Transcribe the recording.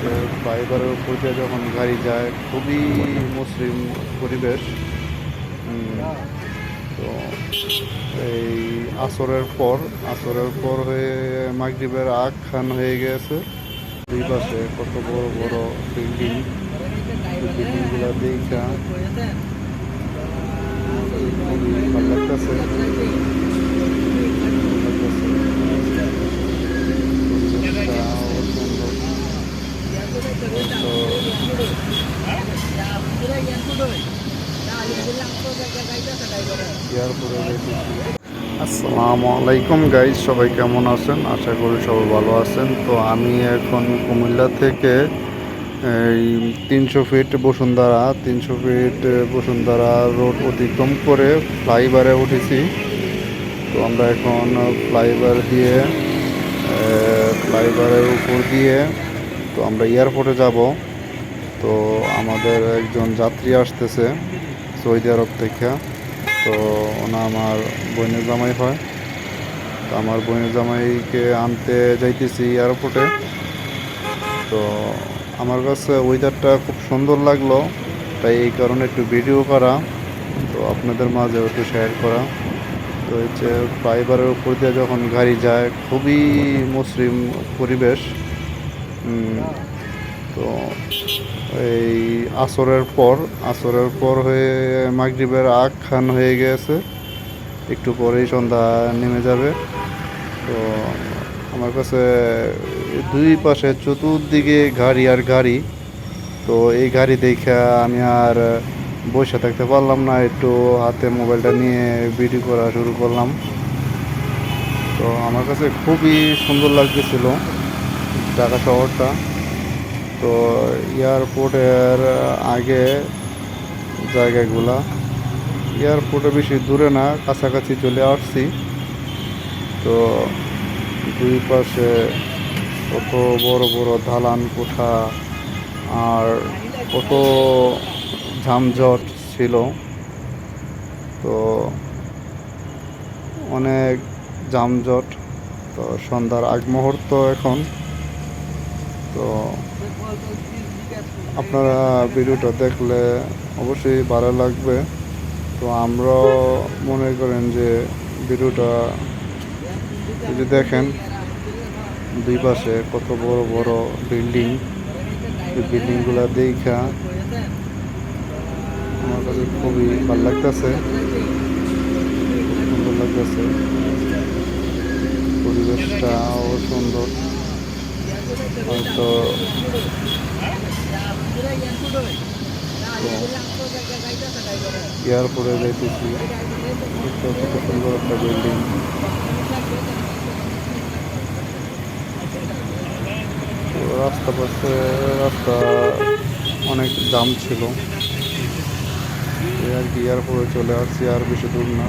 হচ্ছে ফাইবারের উপর দিয়ে যখন গাড়ি যায়, খুবই মসৃণ পরিবেশ। তো এই আসরের পর আসরের পর হয়ে মাগরিবের আগ খান হয়ে গেছে। দুই পাশে কত বড় বড় বিল্ডিং, বিল্ডিংগুলো দেখা লাগতেছে। আসসালামু আলাইকুম গাইজ সবাই কেমন আছেন? আশা করি সবাই ভালো আছেন। তো আমি এখন কুমিল্লা থেকে এই তিনশো ফিট বসুন্ধরা, তিনশো ফিট বসুন্ধরা রোড অতিক্রম করে ফ্লাইওভারে উঠেছি। তো আমরা এখন ফ্লাইওভার দিয়ে ফ্লাইওভারের উপর দিয়ে তো আমরা এয়ারপোর্টে যাব। তো আমাদের একজন যাত্রী আসতেছে সৌদি আরব থেকে। তো ওনা আমার বোনের জামাই হয়। তো আমার বোনের জামাইকে আনতে যাইতেছি এয়ারপোর্টে তো আমার কাছে ওয়েদারটা খুব সুন্দর লাগল। তাই এই কারণে একটু ভিডিও করা। তো আপনাদের মাঝে একটু শেয়ার করা। তো হচ্ছে ফাইবারের উপর দিয়ে যখন গাড়ি যায়, খুবই মসৃণ পরিবেশ। তো এই আসরের পর আসরের পর হয়ে মাগরিবের আগ খান হয়ে গেছে। একটু পরেই সন্ধ্যা নেমে যাবে। তো আমার কাছে দুই পাশে চতুর্দিকে গাড়ি আর গাড়ি। তো এই গাড়ি দেখে আমি আর বসে থাকতে পারলাম না, একটু হাতে মোবাইলটা নিয়ে ভিডিও করা শুরু করলাম। তো আমার কাছে খুবই সুন্দর লাগতেছিল। ঢাকা শহরটা। তো এয়ারপোর্টের আগে জায়গাগুলা। এয়ারপোর্টে বেশি দূরে না, কাছাকাছি চলে আসছি। তো দুই পাশে কত বড় বড় দালান কোঠা আর কত ঝামঝট ছিল। তো অনেক যানজট তো সন্ধ্যার আগ মুহূর্ত এখন। তো আপনারা ভিডিওটা দেখলে অবশ্যই ভালো লাগবে। তো আমরাও মনে করেন যে ভিডিওটা যদি দেখেন, দুই পাশে কত বড় বড় বিল্ডিং। এই বিল্ডিংগুলো দেখা আমার কাছে খুবই ভালো লাগতেছে। সুন্দর লাগতেছে। পরিবেশটাও সুন্দর। হয়তো এয়ারপোর্টে যাইতেছি। তো কত সুন্দর একটা বিল্ডিং রাস্তা পাশে রাস্তা অনেক জাম ছিল। আর কি এয়ারপোর্টে চলে আসছি, আর বেশি দূর না।